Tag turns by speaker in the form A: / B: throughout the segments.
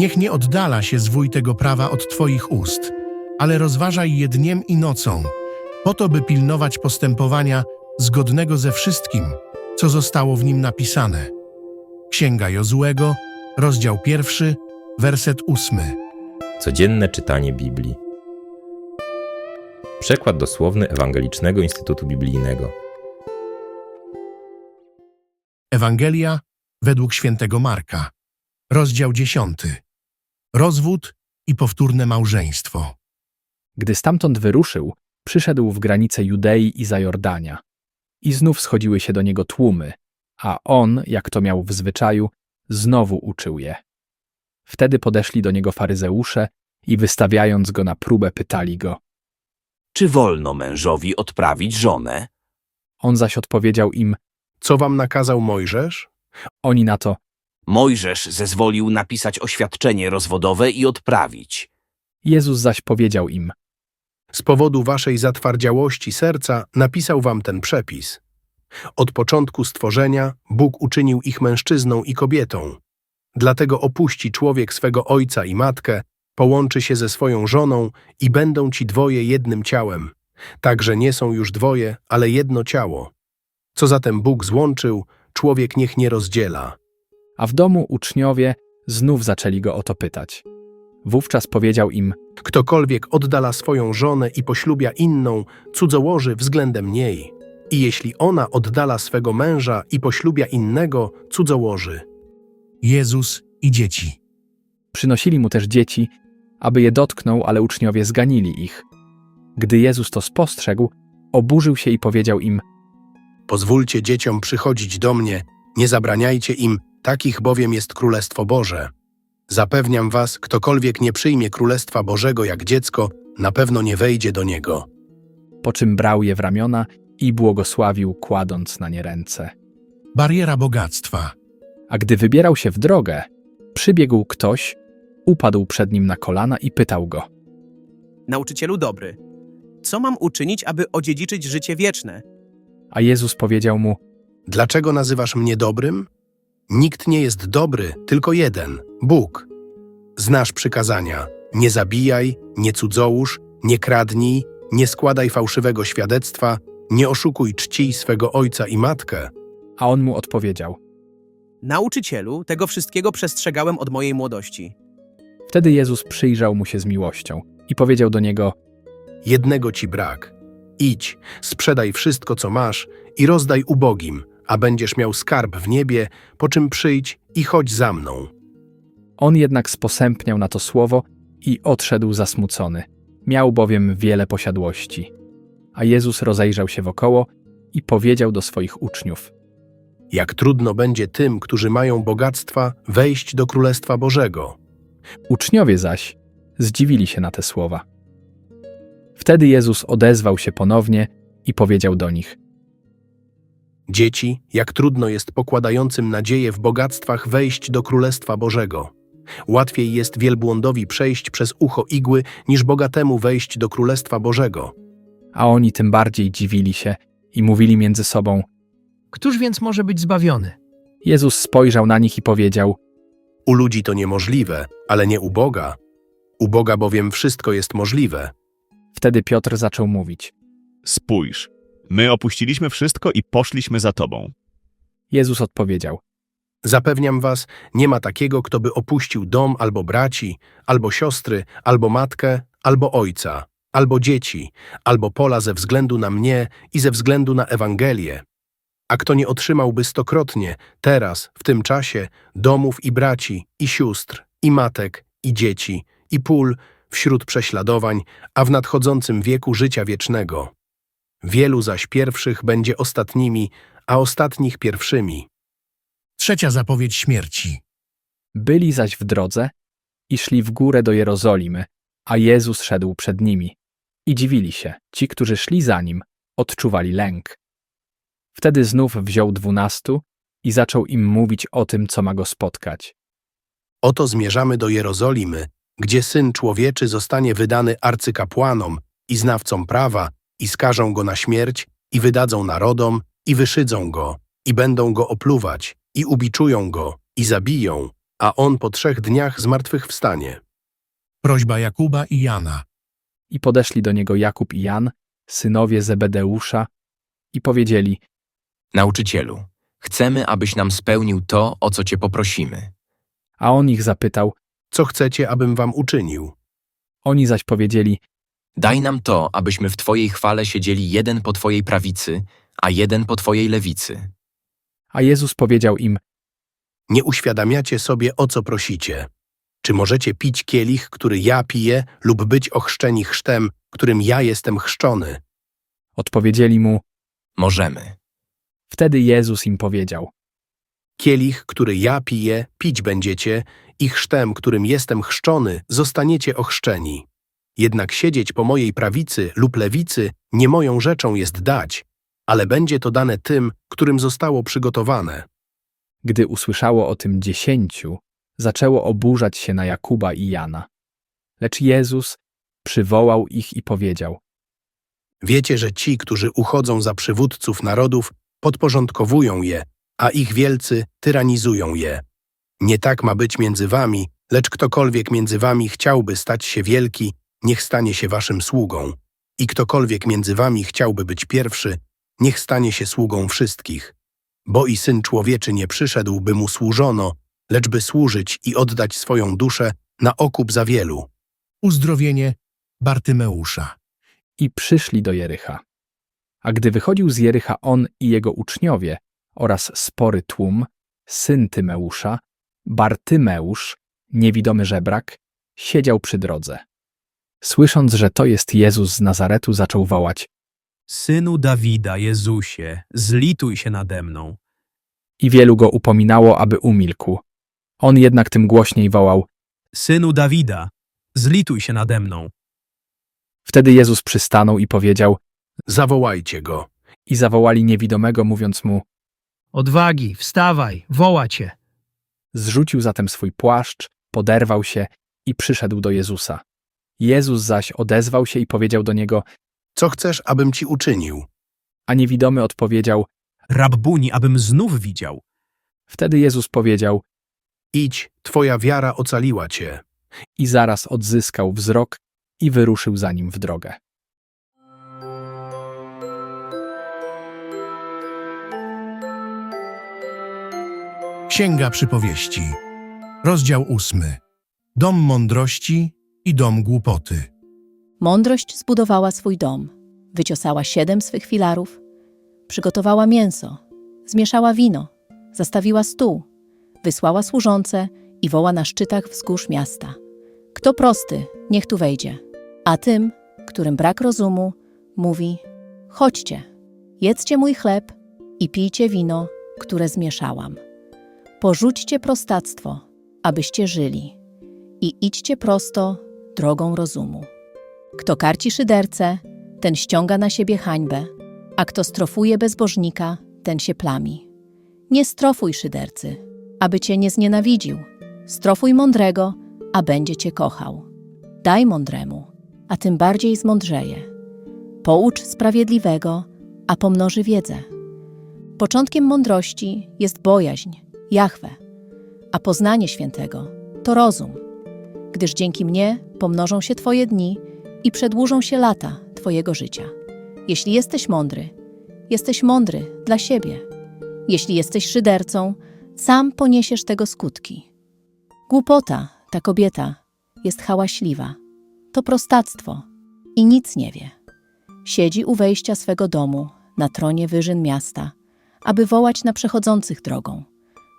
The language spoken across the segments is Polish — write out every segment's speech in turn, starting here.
A: Niech nie oddala się zwój tego prawa od Twoich ust, ale rozważaj je dniem i nocą, po to, by pilnować postępowania zgodnego ze wszystkim, co zostało w nim napisane. Księga Jozłego, rozdział pierwszy, werset ósmy.
B: Codzienne czytanie Biblii. Przekład dosłowny Ewangelicznego Instytutu Biblijnego.
A: Ewangelia według świętego Marka, rozdział dziesiąty. Rozwód i powtórne małżeństwo.
C: Gdy stamtąd wyruszył, przyszedł w granice Judei i Zajordania. I znów schodziły się do niego tłumy, a on, jak to miał w zwyczaju, znowu uczył je. Wtedy podeszli do niego faryzeusze i wystawiając go na próbę pytali go.
D: Czy wolno mężowi odprawić żonę?
C: On zaś odpowiedział im,
E: Co wam nakazał Mojżesz?
C: oni na to,
D: Mojżesz zezwolił napisać oświadczenie rozwodowe i odprawić.
C: Jezus zaś powiedział im,
E: Z powodu waszej zatwardziałości serca napisał wam ten przepis. Od początku stworzenia Bóg uczynił ich mężczyzną i kobietą. Dlatego opuści człowiek swego ojca i matkę, połączy się ze swoją żoną i będą ci dwoje jednym ciałem. Także nie są już dwoje, ale jedno ciało. Co zatem Bóg złączył, człowiek niech nie rozdziela.
C: A w domu uczniowie znów zaczęli go o to pytać. Wówczas powiedział im,
E: Ktokolwiek oddala swoją żonę i poślubia inną, cudzołoży względem niej. I jeśli ona oddala swego męża i poślubia innego, cudzołoży.
A: Jezus i dzieci.
C: Przynosili mu też dzieci, aby je dotknął, ale uczniowie zganili ich. Gdy Jezus to spostrzegł, oburzył się i powiedział im:
E: Pozwólcie dzieciom przychodzić do mnie, nie zabraniajcie im, takich bowiem jest Królestwo Boże. Zapewniam was, ktokolwiek nie przyjmie Królestwa Bożego jak dziecko, na pewno nie wejdzie do niego.
C: Po czym brał je w ramiona i błogosławił, kładąc na nie ręce.
A: Bariera bogactwa.
C: A gdy wybierał się w drogę, przybiegł ktoś, upadł przed nim na kolana i pytał go:
F: Nauczycielu dobry, co mam uczynić, aby odziedziczyć życie wieczne?
C: A Jezus powiedział mu:
E: Dlaczego nazywasz mnie dobrym? Nikt nie jest dobry, tylko jeden Bóg. Znasz przykazania: nie zabijaj, nie cudzołóż, nie kradnij, nie składaj fałszywego świadectwa, nie oszukuj czci swego ojca i matkę.
C: A on mu odpowiedział.
F: Nauczycielu, tego wszystkiego przestrzegałem od mojej młodości.
C: Wtedy Jezus przyjrzał mu się z miłością i powiedział do niego:
E: Jednego ci brak. Idź, sprzedaj wszystko, co masz i rozdaj ubogim, a będziesz miał skarb w niebie, po czym przyjdź i chodź za mną.
C: On jednak sposępniał na to słowo i odszedł zasmucony. Miał bowiem wiele posiadłości. A Jezus rozejrzał się wokoło i powiedział do swoich uczniów:
E: Jak trudno będzie tym, którzy mają bogactwa, wejść do Królestwa Bożego.
C: Uczniowie zaś zdziwili się na te słowa. Wtedy Jezus odezwał się ponownie i powiedział do nich:
E: Dzieci, jak trudno jest pokładającym nadzieję w bogactwach wejść do Królestwa Bożego. Łatwiej jest wielbłądowi przejść przez ucho igły, niż bogatemu wejść do Królestwa Bożego.
C: A oni tym bardziej dziwili się i mówili między sobą.
G: Któż więc może być zbawiony?
C: Jezus spojrzał na nich i powiedział:
E: U ludzi to niemożliwe, ale nie u Boga. U Boga bowiem wszystko jest możliwe.
C: Wtedy Piotr zaczął mówić.
H: Spójrz, my opuściliśmy wszystko i poszliśmy za Tobą.
C: Jezus odpowiedział:
E: Zapewniam was, nie ma takiego, kto by opuścił dom albo braci, albo siostry, albo matkę, albo ojca, albo dzieci, albo pola ze względu na mnie i ze względu na Ewangelię. A kto nie otrzymałby stokrotnie, teraz, w tym czasie, domów i braci, i sióstr, i matek, i dzieci, i pól, wśród prześladowań, a w nadchodzącym wieku życia wiecznego. Wielu zaś pierwszych będzie ostatnimi, a ostatnich pierwszymi.
A: Trzecia zapowiedź śmierci.
C: Byli zaś w drodze i szli w górę do Jerozolimy, a Jezus szedł przed nimi. I dziwili się, ci, którzy szli za nim, odczuwali lęk. Wtedy znów wziął dwunastu i zaczął im mówić o tym, co ma go spotkać.
E: Oto zmierzamy do Jerozolimy, gdzie Syn Człowieczy zostanie wydany arcykapłanom i znawcom prawa i skażą go na śmierć i wydadzą narodom i wyszydzą go i będą go opluwać i ubiczują go i zabiją a on po trzech dniach zmartwychwstanie.
A: Prośba Jakuba i Jana.
C: I podeszli do niego Jakub i Jan, synowie Zebedeusza, i powiedzieli:
I: Nauczycielu, chcemy, abyś nam spełnił to, o co cię poprosimy.
C: A on ich zapytał,
E: Co chcecie, abym wam uczynił?
C: oni zaś powiedzieli:
I: Daj nam to, abyśmy w twojej chwale siedzieli jeden po twojej prawicy, a jeden po twojej lewicy.
C: A Jezus powiedział im:
E: Nie uświadamiacie sobie, o co prosicie. Czy możecie pić kielich, który ja piję, lub być ochrzczeni chrztem, którym ja jestem chrzczony?
C: Odpowiedzieli mu.
I: Możemy.
C: Wtedy Jezus im powiedział:
E: Kielich, który ja piję, pić będziecie i chrztem, którym jestem chrzczony, zostaniecie ochrzczeni. Jednak siedzieć po mojej prawicy lub lewicy nie moją rzeczą jest dać, ale będzie to dane tym, którym zostało przygotowane.
C: Gdy usłyszało o tym dziesięciu, zaczęło oburzać się na Jakuba i Jana. Lecz Jezus przywołał ich i powiedział:
E: Wiecie, że ci, którzy uchodzą za przywódców narodów, podporządkowują je, a ich wielcy tyranizują je. Nie tak ma być między wami, lecz ktokolwiek między wami chciałby stać się wielki, niech stanie się waszym sługą. I ktokolwiek między wami chciałby być pierwszy, niech stanie się sługą wszystkich. Bo i Syn Człowieczy nie przyszedł, by mu służono, lecz by służyć i oddać swoją duszę na okup za wielu.
A: Uzdrowienie Bartymeusza.
C: I przyszli do Jericha. A gdy wychodził z Jericha on i jego uczniowie oraz spory tłum, syn Tymeusza, Bartymeusz, niewidomy żebrak, siedział przy drodze. Słysząc, że to jest Jezus z Nazaretu, zaczął wołać
F: Synu Dawida, Jezusie, zlituj się nade mną.
C: i wielu go upominało, aby umilkł. On jednak tym głośniej wołał.
F: Synu Dawida, zlituj się nade mną.
C: Wtedy Jezus przystanął i powiedział
E: Zawołajcie go.
C: i zawołali niewidomego, mówiąc mu,
G: Odwagi, wstawaj, woła cię.
C: Zrzucił zatem swój płaszcz, poderwał się i przyszedł do Jezusa. Jezus zaś odezwał się i powiedział do niego,
E: Co chcesz, abym ci uczynił?
C: a niewidomy odpowiedział.
F: Rabbuni, abym znów widział.
C: Wtedy Jezus powiedział
E: Idź, twoja wiara ocaliła cię.
C: i zaraz odzyskał wzrok i wyruszył za nim w drogę.
A: Księga Przypowieści. Rozdział ósmy. Dom mądrości i dom głupoty.
J: Mądrość zbudowała swój dom, wyciosała siedem swych filarów, przygotowała mięso, zmieszała wino, zastawiła stół, wysłała służące i woła na szczytach wzgórz miasta. Kto prosty, niech tu wejdzie, a tym, którym brak rozumu, mówi: Chodźcie, jedzcie mój chleb i pijcie wino, które zmieszałam. Porzućcie prostactwo, abyście żyli, i idźcie prosto drogą rozumu. Kto karci szydercę, ten ściąga na siebie hańbę, a kto strofuje bezbożnika, ten się plami. Nie strofuj szydercy, aby cię nie znienawidził. Strofuj mądrego, a będzie cię kochał. Daj mądremu, a tym bardziej zmądrzeje. Poucz sprawiedliwego, a pomnoży wiedzę. Początkiem mądrości jest bojaźń, Jahwe, a poznanie świętego to rozum. Gdyż dzięki mnie pomnożą się twoje dni i przedłużą się lata twojego życia. Jeśli jesteś mądry, jesteś mądry dla siebie. Jeśli jesteś szydercą, sam poniesiesz tego skutki. Głupota, ta kobieta, jest hałaśliwa. To prostactwo i nic nie wie. Siedzi u wejścia swego domu, na tronie wyżyn miasta, aby wołać na przechodzących drogą,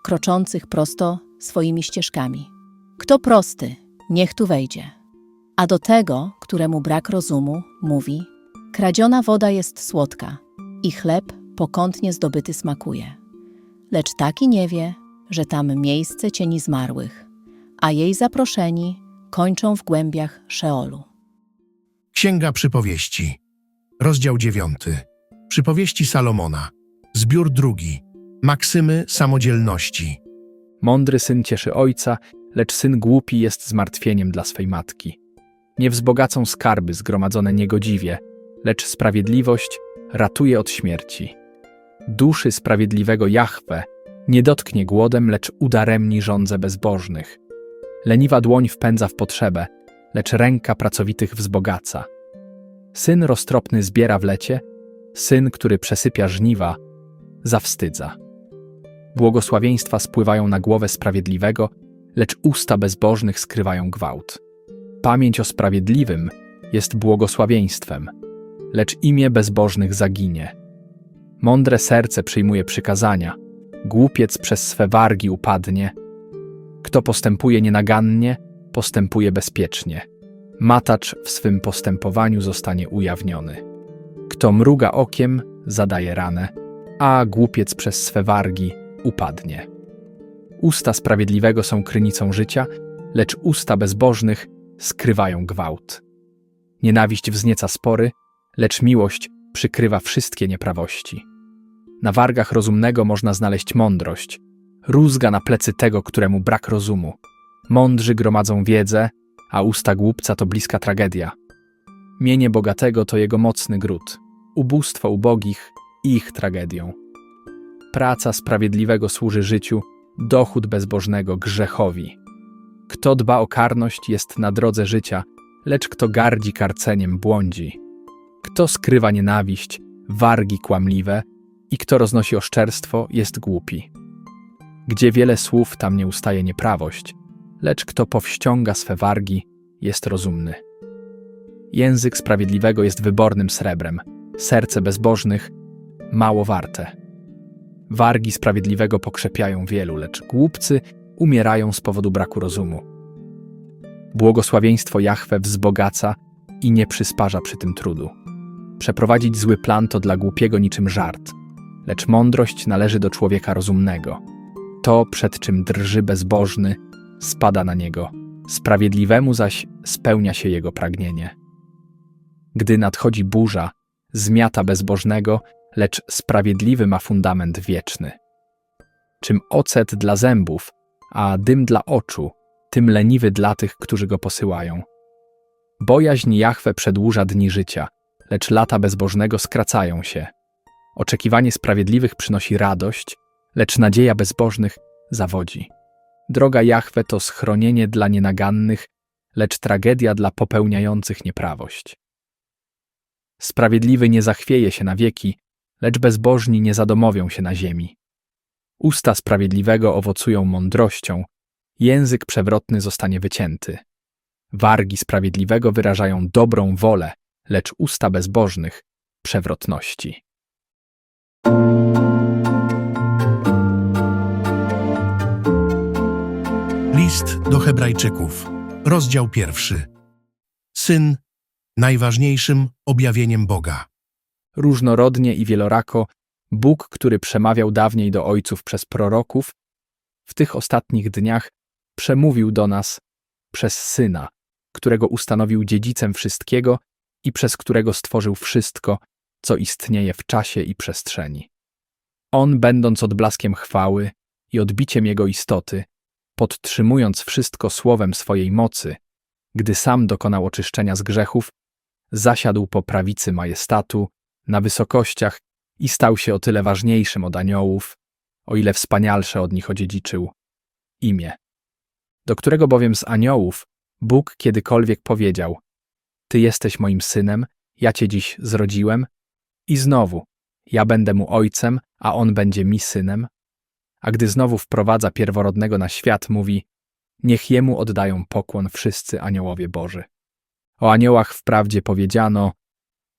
J: kroczących prosto swoimi ścieżkami. Kto prosty, niech tu wejdzie. A do tego, któremu brak rozumu, mówi: Kradziona woda jest słodka i chleb pokątnie zdobyty smakuje. Lecz taki nie wie, że tam miejsce cieni zmarłych, a jej zaproszeni kończą w głębiach Szeolu.
A: Księga Przypowieści. Rozdział dziewiąty. Przypowieści Salomona. Zbiór drugi. Maksymy samodzielności.
C: Mądry syn cieszy ojca, lecz syn głupi jest zmartwieniem dla swej matki. Nie wzbogacą skarby zgromadzone niegodziwie, lecz sprawiedliwość ratuje od śmierci. Duszy sprawiedliwego Jahwe Nie dotknie głodem, lecz udaremni żądze bezbożnych. Leniwa dłoń wpędza w potrzebę, lecz ręka pracowitych wzbogaca. Syn roztropny zbiera w lecie, syn, który przesypia żniwa, zawstydza. Błogosławieństwa spływają na głowę sprawiedliwego, lecz usta bezbożnych skrywają gwałt. Pamięć o sprawiedliwym jest błogosławieństwem, lecz imię bezbożnych zaginie. Mądre serce przyjmuje przykazania, głupiec przez swe wargi upadnie. Kto postępuje nienagannie, postępuje bezpiecznie. Matacz w swym postępowaniu zostanie ujawniony. Kto mruga okiem, zadaje ranę, a głupiec przez swe wargi upadnie. Usta sprawiedliwego są krynicą życia, lecz usta bezbożnych skrywają gwałt. Nienawiść wznieca spory, lecz miłość przykrywa wszystkie nieprawości. Na wargach rozumnego można znaleźć mądrość, rózga na plecy tego, któremu brak rozumu. Mądrzy gromadzą wiedzę, a usta głupca to bliska tragedia. Mienie bogatego to jego mocny gród, ubóstwo ubogich ich tragedią. Praca sprawiedliwego służy życiu, dochód bezbożnego grzechowi. Kto dba o karność jest na drodze życia, lecz kto gardzi karceniem błądzi. Kto skrywa nienawiść, wargi kłamliwe i kto roznosi oszczerstwo jest głupi. Gdzie wiele słów, tam nie ustaje nieprawość, lecz kto powściąga swe wargi, jest rozumny. Język sprawiedliwego jest wybornym srebrem, serce bezbożnych mało warte. Wargi sprawiedliwego pokrzepiają wielu, lecz głupcy umierają z powodu braku rozumu. Błogosławieństwo Jahwe wzbogaca i nie przysparza przy tym trudu. Przeprowadzić zły plan to dla głupiego niczym żart, lecz mądrość należy do człowieka rozumnego. To, przed czym drży bezbożny, spada na niego, sprawiedliwemu zaś spełnia się jego pragnienie. Gdy nadchodzi burza, zmiata bezbożnego, lecz sprawiedliwy ma fundament wieczny. Czym ocet dla zębów, a dym dla oczu, tym leniwy dla tych, którzy go posyłają. Bojaźń Jahwe przedłuża dni życia, lecz lata bezbożnego skracają się. Oczekiwanie sprawiedliwych przynosi radość, lecz nadzieja bezbożnych zawodzi. Droga Jahwe to schronienie dla nienagannych, lecz tragedia dla popełniających nieprawość. Sprawiedliwy nie zachwieje się na wieki, lecz bezbożni nie zadomowią się na ziemi. Usta sprawiedliwego owocują mądrością, język przewrotny zostanie wycięty. Wargi sprawiedliwego wyrażają dobrą wolę, lecz usta bezbożnych przewrotności.
A: List do Hebrajczyków, rozdział pierwszy. Syn najważniejszym objawieniem Boga.
C: Różnorodnie i wielorako, Bóg, który przemawiał dawniej do ojców przez proroków, w tych ostatnich dniach przemówił do nas przez Syna, którego ustanowił dziedzicem wszystkiego i przez którego stworzył wszystko, co istnieje w czasie i przestrzeni. On, będąc odblaskiem chwały i odbiciem jego istoty, podtrzymując wszystko słowem swojej mocy, gdy sam dokonał oczyszczenia z grzechów, zasiadł po prawicy majestatu, na wysokościach i stał się o tyle ważniejszym od aniołów, o ile wspanialsze od nich odziedziczył imię, do którego bowiem z aniołów Bóg kiedykolwiek powiedział: Ty jesteś moim synem, ja cię dziś zrodziłem, i znowu, ja będę mu ojcem, a on będzie mi synem. A gdy znowu wprowadza pierworodnego na świat, mówi: Niech jemu oddają pokłon wszyscy aniołowie Boży. O aniołach wprawdzie powiedziano: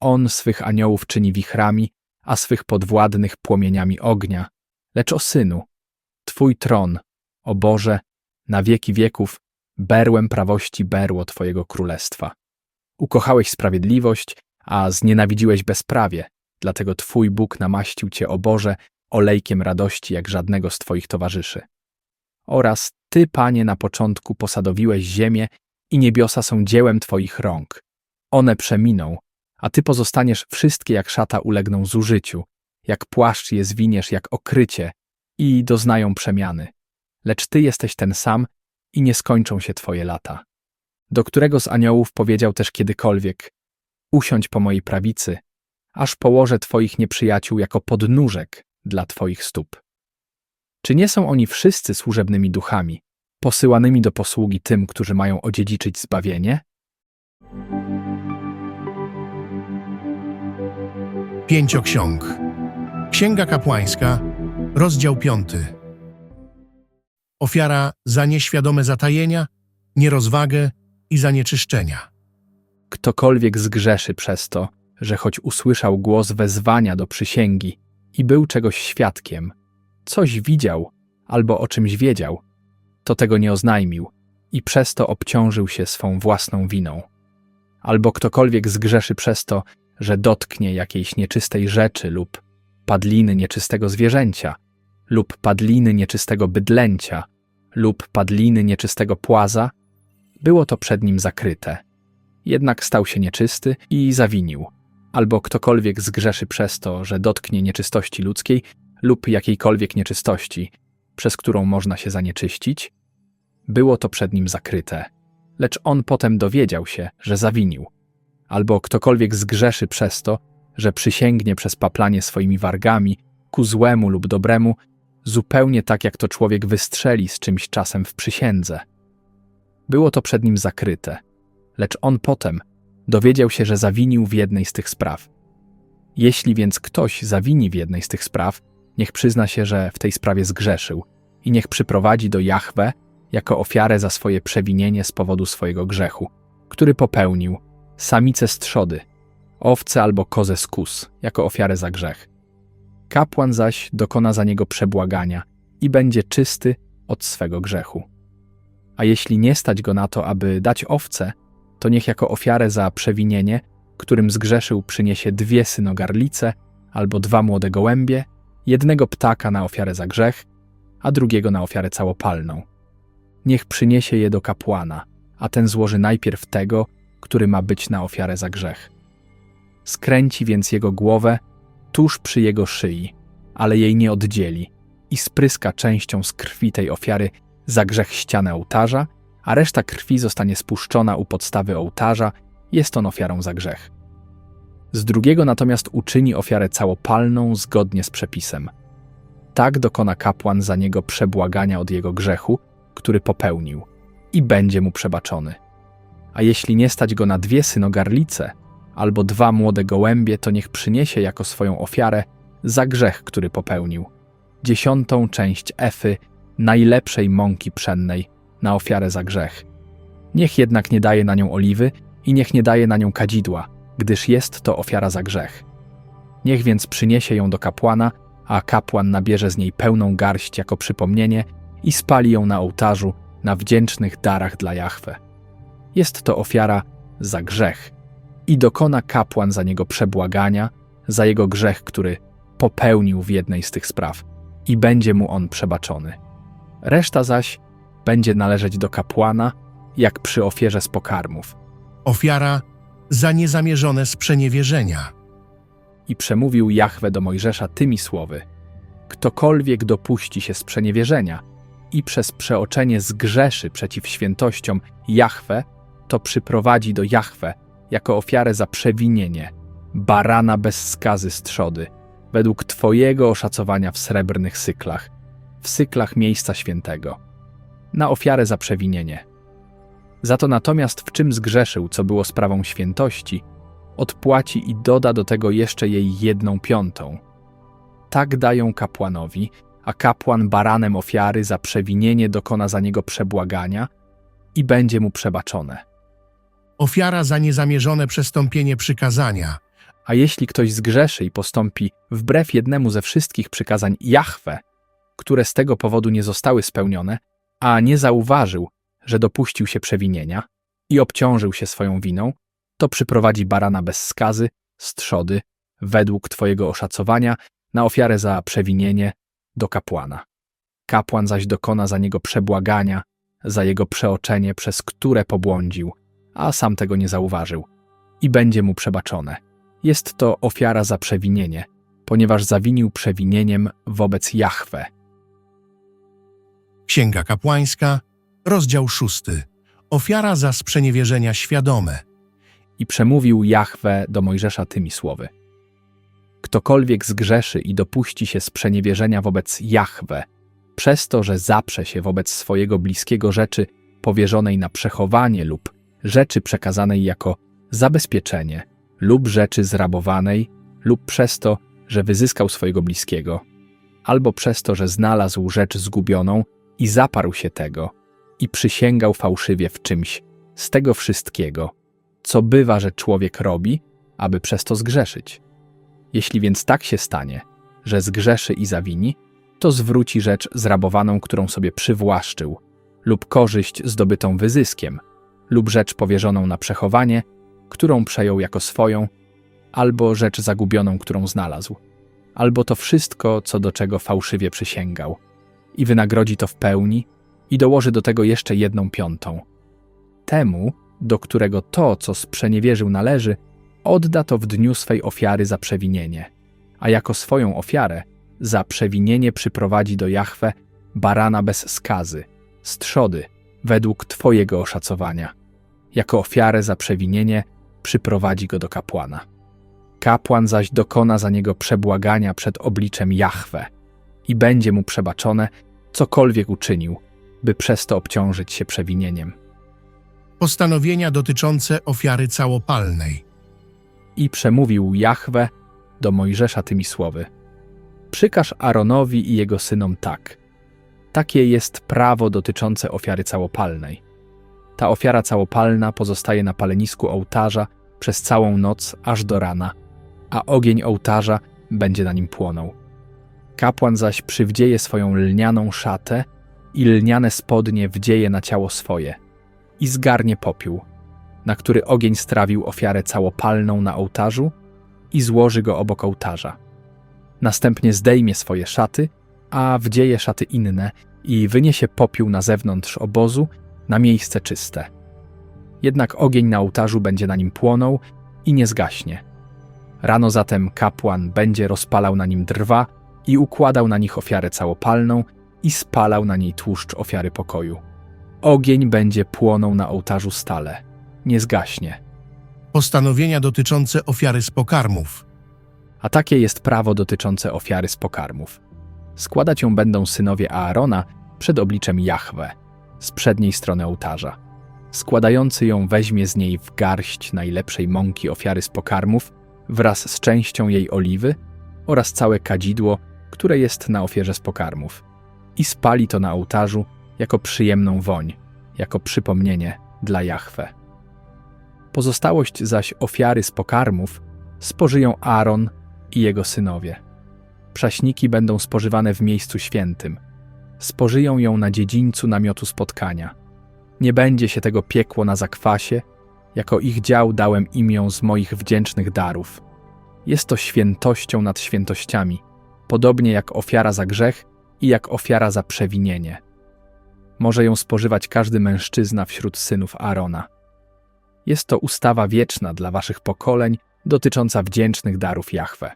C: On swych aniołów czyni wichrami, a swych podwładnych płomieniami ognia, lecz o synu, Twój tron, o Boże, na wieki wieków, berłem prawości berło Twojego królestwa. Ukochałeś sprawiedliwość, a znienawidziłeś bezprawie, dlatego Twój Bóg namaścił Cię, o Boże, olejkiem radości jak żadnego z Twoich towarzyszy. Oraz Ty, Panie, na początku posadowiłeś ziemię i niebiosa są dziełem Twoich rąk. One przeminą, a Ty pozostaniesz wszystkie jak szata ulegną zużyciu, jak płaszcz je zwiniesz jak okrycie i doznają przemiany. Lecz Ty jesteś ten sam i nie skończą się Twoje lata. Do którego z aniołów powiedział też kiedykolwiek: Usiądź po mojej prawicy, aż położę Twoich nieprzyjaciół jako podnóżek dla Twoich stóp. Czy nie są oni wszyscy służebnymi duchami, posyłanymi do posługi tym, którzy mają odziedziczyć zbawienie?
A: Pięcioksiąg. Księga kapłańska, rozdział piąty. Ofiara za nieświadome zatajenia, nierozwagę i zanieczyszczenia.
C: Ktokolwiek zgrzeszy przez to, że choć usłyszał głos wezwania do przysięgi i był czegoś świadkiem, coś widział albo o czymś wiedział, to tego nie oznajmił i przez to obciążył się swą własną winą. Albo ktokolwiek zgrzeszy przez to, że dotknie jakiejś nieczystej rzeczy lub padliny nieczystego zwierzęcia, lub padliny nieczystego bydlęcia, lub padliny nieczystego płaza, było to przed nim zakryte. Jednak stał się nieczysty i zawinił. Albo ktokolwiek zgrzeszy przez to, że dotknie nieczystości ludzkiej lub jakiejkolwiek nieczystości, przez którą można się zanieczyścić, było to przed nim zakryte. Lecz on potem dowiedział się, że zawinił. Albo ktokolwiek zgrzeszy przez to, że przysięgnie przez paplanie swoimi wargami ku złemu lub dobremu, zupełnie tak jak to człowiek wystrzeli z czymś czasem w przysiędze. Było to przed nim zakryte, lecz on potem dowiedział się, że zawinił w jednej z tych spraw. Jeśli więc ktoś zawini w jednej z tych spraw, niech przyzna się, że w tej sprawie zgrzeszył i niech przyprowadzi do Jahwe jako ofiarę za swoje przewinienie z powodu swojego grzechu, który popełnił, samicę z trzody, owce albo kozę z kus, jako ofiarę za grzech. Kapłan zaś dokona za niego przebłagania i będzie czysty od swego grzechu. A jeśli nie stać go na to, aby dać owce, to niech jako ofiarę za przewinienie, którym zgrzeszył, przyniesie dwie synogarlice albo dwa młode gołębie, jednego ptaka na ofiarę za grzech, a drugiego na ofiarę całopalną. Niech przyniesie je do kapłana, a ten złoży najpierw tego, który ma być na ofiarę za grzech. Skręci więc jego głowę tuż przy jego szyi, ale jej nie oddzieli i spryska częścią z krwi tej ofiary za grzech ścianę ołtarza, a reszta krwi zostanie spuszczona u podstawy ołtarza, jest on ofiarą za grzech. Z drugiego natomiast uczyni ofiarę całopalną zgodnie z przepisem. Tak dokona kapłan za niego przebłagania od jego grzechu, który popełnił, i będzie mu przebaczony. A jeśli nie stać go na dwie synogarlice albo dwa młode gołębie, to niech przyniesie jako swoją ofiarę za grzech, który popełnił, dziesiątą część efy najlepszej mąki pszennej na ofiarę za grzech. Niech jednak nie daje na nią oliwy i niech nie daje na nią kadzidła, gdyż jest to ofiara za grzech. Niech więc przyniesie ją do kapłana, a kapłan nabierze z niej pełną garść jako przypomnienie i spali ją na ołtarzu na wdzięcznych darach dla Jahwe. Jest to ofiara za grzech i dokona kapłan za niego przebłagania, za jego grzech, który popełnił w jednej z tych spraw i będzie mu on przebaczony. Reszta zaś będzie należeć do kapłana, jak przy ofierze z pokarmów.
A: Ofiara za niezamierzone sprzeniewierzenia.
C: I przemówił Jahwe do Mojżesza tymi słowy: Ktokolwiek dopuści się sprzeniewierzenia i przez przeoczenie zgrzeszy przeciw świętościom Jahwe, to przyprowadzi do Jahwe jako ofiarę za przewinienie barana bez skazy z trzody, według Twojego oszacowania w srebrnych syklach, w syklach miejsca świętego, na ofiarę za przewinienie. Za to natomiast w czym zgrzeszył, co było sprawą świętości, odpłaci i doda do tego jeszcze jej jedną piątą. Tak dają kapłanowi, a kapłan baranem ofiary za przewinienie dokona za niego przebłagania i będzie mu przebaczone.
A: Ofiara za niezamierzone przestąpienie przykazania.
C: A jeśli ktoś zgrzeszy i postąpi wbrew jednemu ze wszystkich przykazań Jahwe, które z tego powodu nie zostały spełnione, a nie zauważył, że dopuścił się przewinienia i obciążył się swoją winą, to przyprowadzi barana bez skazy, z według Twojego oszacowania, na ofiarę za przewinienie do kapłana. Kapłan zaś dokona za niego przebłagania, za jego przeoczenie, przez które pobłądził, a sam tego nie zauważył, i będzie mu przebaczone. Jest to ofiara za przewinienie, ponieważ zawinił przewinieniem wobec Jahwe.
A: Księga kapłańska, rozdział szósty. Ofiara za sprzeniewierzenia świadome.
C: I przemówił Jahwe do Mojżesza tymi słowy. Ktokolwiek zgrzeszy i dopuści się sprzeniewierzenia wobec Jahwe, Przez to, że zaprze się wobec swojego bliskiego rzeczy powierzonej na przechowanie lub rzeczy przekazanej jako zabezpieczenie lub rzeczy zrabowanej lub przez to, że wyzyskał swojego bliskiego, albo przez to, że znalazł rzecz zgubioną i zaparł się tego i przysięgał fałszywie w czymś z tego wszystkiego, co bywa, że człowiek robi, aby przez to zgrzeszyć. Jeśli więc tak się stanie, że zgrzeszy i zawini, to zwróci rzecz zrabowaną, którą sobie przywłaszczył, lub korzyść zdobytą wyzyskiem, lub rzecz powierzoną na przechowanie, którą przejął jako swoją, albo rzecz zagubioną, którą znalazł, albo to wszystko, co do czego fałszywie przysięgał, i wynagrodzi to w pełni i dołoży do tego jeszcze jedną piątą. Temu, do którego to, co sprzeniewierzył należy, odda to w dniu swej ofiary za przewinienie, a jako swoją ofiarę za przewinienie przyprowadzi do Jahwe barana bez skazy, z trzody, według Twojego oszacowania. Jako ofiarę za przewinienie przyprowadzi go do kapłana. Kapłan zaś dokona za niego przebłagania przed obliczem Jahwe i będzie mu przebaczone, cokolwiek uczynił, by przez to obciążyć się przewinieniem.
A: Postanowienia dotyczące ofiary całopalnej.
C: I przemówił Jahwe do Mojżesza tymi słowy. Przykaż Aaronowi i jego synom tak. Takie jest prawo dotyczące ofiary całopalnej. Ta ofiara całopalna pozostaje na palenisku ołtarza przez całą noc aż do rana, a ogień ołtarza będzie na nim płonął. Kapłan zaś przywdzieje swoją lnianą szatę i lniane spodnie wdzieje na ciało swoje i zgarnie popiół, na który ogień strawił ofiarę całopalną na ołtarzu i złoży go obok ołtarza. Następnie zdejmie swoje szaty, a wdzieje szaty inne i wyniesie popiół na zewnątrz obozu na miejsce czyste. Jednak ogień na ołtarzu będzie na nim płonął i nie zgaśnie. Rano zatem kapłan będzie rozpalał na nim drwa i układał na nich ofiarę całopalną i spalał na niej tłuszcz ofiary pokoju. Ogień będzie płonął na ołtarzu stale, nie zgaśnie.
A: Postanowienia dotyczące ofiary z pokarmów.
C: A takie jest prawo dotyczące ofiary z pokarmów. Składać ją będą synowie Aarona przed obliczem Jahwe, z przedniej strony ołtarza. Składający ją weźmie z niej w garść najlepszej mąki ofiary z pokarmów wraz z częścią jej oliwy oraz całe kadzidło, które jest na ofierze z pokarmów. I spali to na ołtarzu jako przyjemną woń, jako przypomnienie dla Jahwe. Pozostałość zaś ofiary z pokarmów spożyją Aaron i jego synowie. Przaśniki będą spożywane w miejscu świętym. Spożyją ją na dziedzińcu namiotu spotkania. Nie będzie się tego piekło na zakwasie, jako ich dział dałem im ją z moich wdzięcznych darów. Jest to świętością nad świętościami, podobnie jak ofiara za grzech i jak ofiara za przewinienie. Może ją spożywać każdy mężczyzna wśród synów Aarona. Jest to ustawa wieczna dla waszych pokoleń dotycząca wdzięcznych darów Jahwe.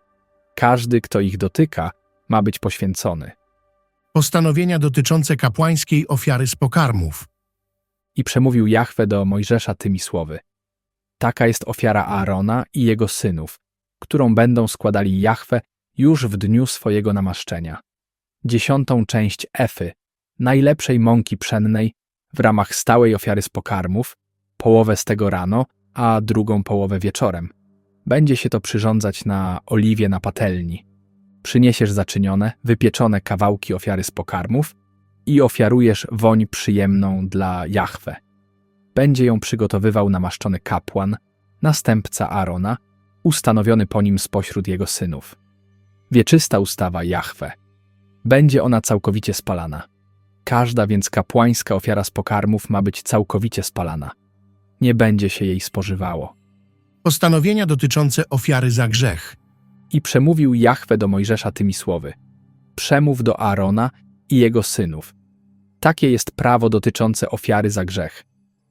C: Każdy, kto ich dotyka, ma być poświęcony.
A: Postanowienia dotyczące kapłańskiej ofiary z pokarmów.
C: I przemówił Jahwe do Mojżesza tymi słowy. Taka jest ofiara Aarona i jego synów, którą będą składali Jahwe już w dniu swojego namaszczenia. Dziesiątą część efy, najlepszej mąki pszennej, w ramach stałej ofiary z pokarmów, połowę z tego rano, a drugą połowę wieczorem. Będzie się to przyrządzać na oliwie na patelni. Przyniesiesz zaczynione, wypieczone kawałki ofiary z pokarmów i ofiarujesz woń przyjemną dla Jahwe. Będzie ją przygotowywał namaszczony kapłan, następca Arona, ustanowiony po nim spośród jego synów. Wieczysta ustawa Jahwe. Będzie ona całkowicie spalana. Każda więc kapłańska ofiara z pokarmów ma być całkowicie spalana. Nie będzie się jej spożywało.
A: Postanowienia dotyczące ofiary za grzech.
C: I przemówił Jahwe do Mojżesza tymi słowy. Przemów do Aarona i jego synów. Takie jest prawo dotyczące ofiary za grzech.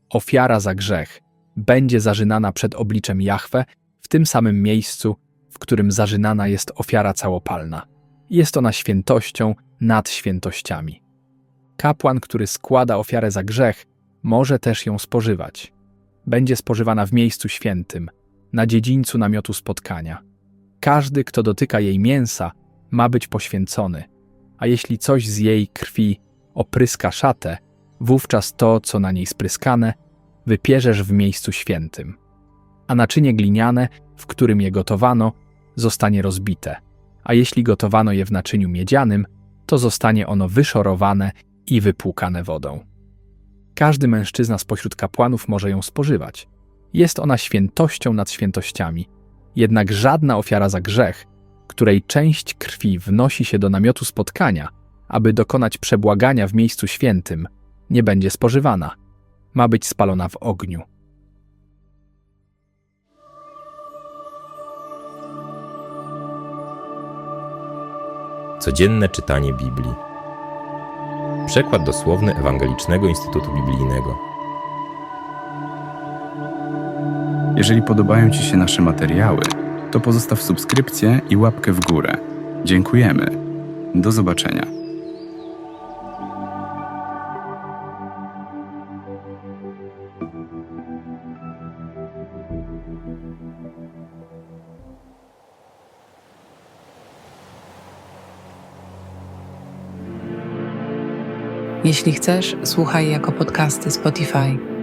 C: Ofiara za grzech będzie zarzynana przed obliczem Jahwe w tym samym miejscu, w którym zarzynana jest ofiara całopalna. Jest ona świętością nad świętościami. Kapłan, który składa ofiarę za grzech, może też ją spożywać. Będzie spożywana w miejscu świętym, na dziedzińcu namiotu spotkania. Każdy, kto dotyka jej mięsa, ma być poświęcony. a jeśli coś z jej krwi opryska szatę, wówczas to, co na niej spryskane, wypierzesz w miejscu świętym. A naczynie gliniane, w którym je gotowano, zostanie rozbite, a jeśli gotowano je w naczyniu miedzianym, to zostanie ono wyszorowane i wypłukane wodą. Każdy mężczyzna spośród kapłanów może ją spożywać. Jest ona świętością nad świętościami, jednak żadna ofiara za grzech, której część krwi wnosi się do namiotu spotkania, aby dokonać przebłagania w miejscu świętym, nie będzie spożywana. Ma być spalona w ogniu.
B: Codzienne czytanie Biblii. Przekład dosłowny Ewangelicznego Instytutu Biblijnego.
K: Jeżeli podobają Ci się nasze materiały, to pozostaw subskrypcję i łapkę w górę. Dziękujemy. Do zobaczenia.
L: Jeśli chcesz, słuchaj jako podcasty Spotify.